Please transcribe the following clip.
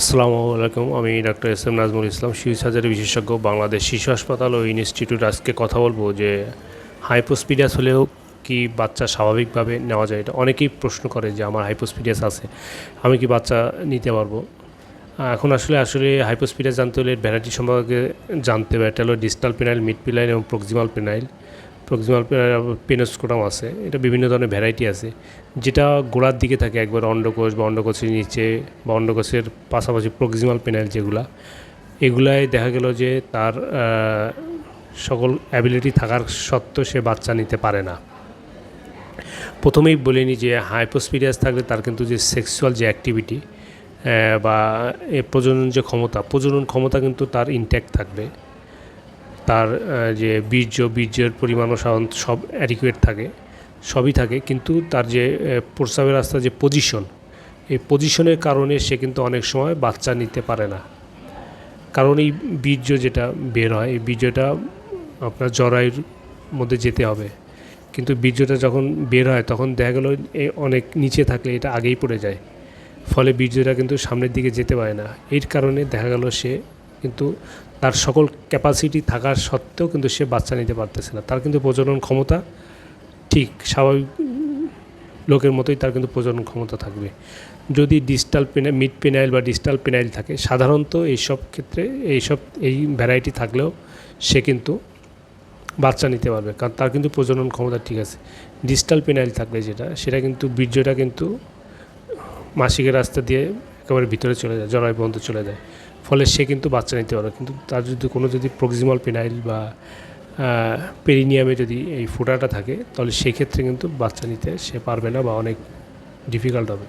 আসসালামু আলাইকুম, আমি doctor S M Nazmul Islam, শিশু সার্জারি বিশেষজ্ঞ, বাংলাদেশ শিশু হাসপাতাল ও ইনস্টিটিউট। আজকে কথা বলব যে হাইপোস্পিডিয়াস হলেও কি বাচ্চা স্বাভাবিকভাবে নেওয়া যায়? এটা অনেকেই প্রশ্ন করে যে আমার হাইপোস্পিডিয়াস আছে, আমি কি বাচ্চা নিতে পারব? এখন আসলে আসলে হাইপোস্পিডিয়াস জানতে হলে ভ্যারাইটি সম্পর্কে জানতে হবে এটা হলো ডিস্টাল পেনাইল, মিড পেনাইল এবং প্রক্সিমাল পেনাইল। প্রক্সিমাল পেনোস্কোটাম আছে। এটা বিভিন্ন ধরনের ভ্যারাইটি আছে। যেটা গোড়ার দিকে থাকে, একবার অন্ডকোষ বা অন্ডকোষের নিচে বা অন্ডকোষের পাশাপাশি প্রক্সিমাল পেনাইল যেগুলা, এগুলায় দেখা গেল যে তার সকল অ্যাবিলিটি থাকার সত্ত্বেও সে বাচ্চা নিতে পারে না। প্রথমেই বলে নিই যে হাইপোস্পিরিয়াস থাকলে তার কিন্তু যে সেক্সুয়াল যে অ্যাক্টিভিটি বা প্রজনন যে ক্ষমতা, প্রজনন ক্ষমতা কিন্তু তার ইনট্যাক্ট থাকবে। তার যে বীর্য, বীর্যের পরিমাণও সাধারণত সব অ্যাডিকুয়েট থাকে, সবই থাকে, কিন্তু তার যে প্রস্রাবের রাস্তার যে পজিশন এই পজিশনের কারণে সে কিন্তু অনেক সময় বাচ্চা নিতে পারে না। কারণ এই বীর্য যেটা বের হয়, এই বীর্যটা আপনার জরায়ুর মধ্যে যেতে হবে। কিন্তু বীর্যটা যখন বের হয়, তখন দেখা গেলো অনেক নিচে থাকলে এটা আগেই পড়ে যায়। ফলে বীর্যটা কিন্তু সামনের দিকে যেতে পারে না। এর কারণে দেখা গেল সে কিন্তু তার সকল ক্যাপাসিটি থাকার সত্ত্বেও কিন্তু সে বাচ্চা নিতে পারতেছে না। তার কিন্তু প্রজনন ক্ষমতা ঠিক স্বাভাবিক লোকের মতোই তার কিন্তু প্রজনন ক্ষমতা থাকবে। যদি ডিস্টাল পেনা মিড পেনাইল বা ডিস্টাল পেনাইল থাকে, সাধারণত এইসব ক্ষেত্রে এইসব, এই ভ্যারাইটি থাকলেও সে কিন্তু বাচ্চা নিতে পারবে। কারণ তার কিন্তু প্রজনন ক্ষমতা ঠিক আছে। ডিস্টাল পেনাইল থাকলে যেটা, সেটা কিন্তু বীর্যটা কিন্তু মাসিকের রাস্তা দিয়ে একেবারে ভিতরে চলে যায়, জরায় পর্যন্ত চলে যায়। ফলে সে কিন্তু বাচ্চা নিতে পারবে। কিন্তু তার যদি কোনো যদি প্রক্সিমাল পেনাইল বা পেরিনিয়ামে যদি এই ফোটাটা থাকে, তাহলে সেক্ষেত্রে কিন্তু বাচ্চা নিতে সে পারবে না বা অনেক ডিফিকাল্ট হবে।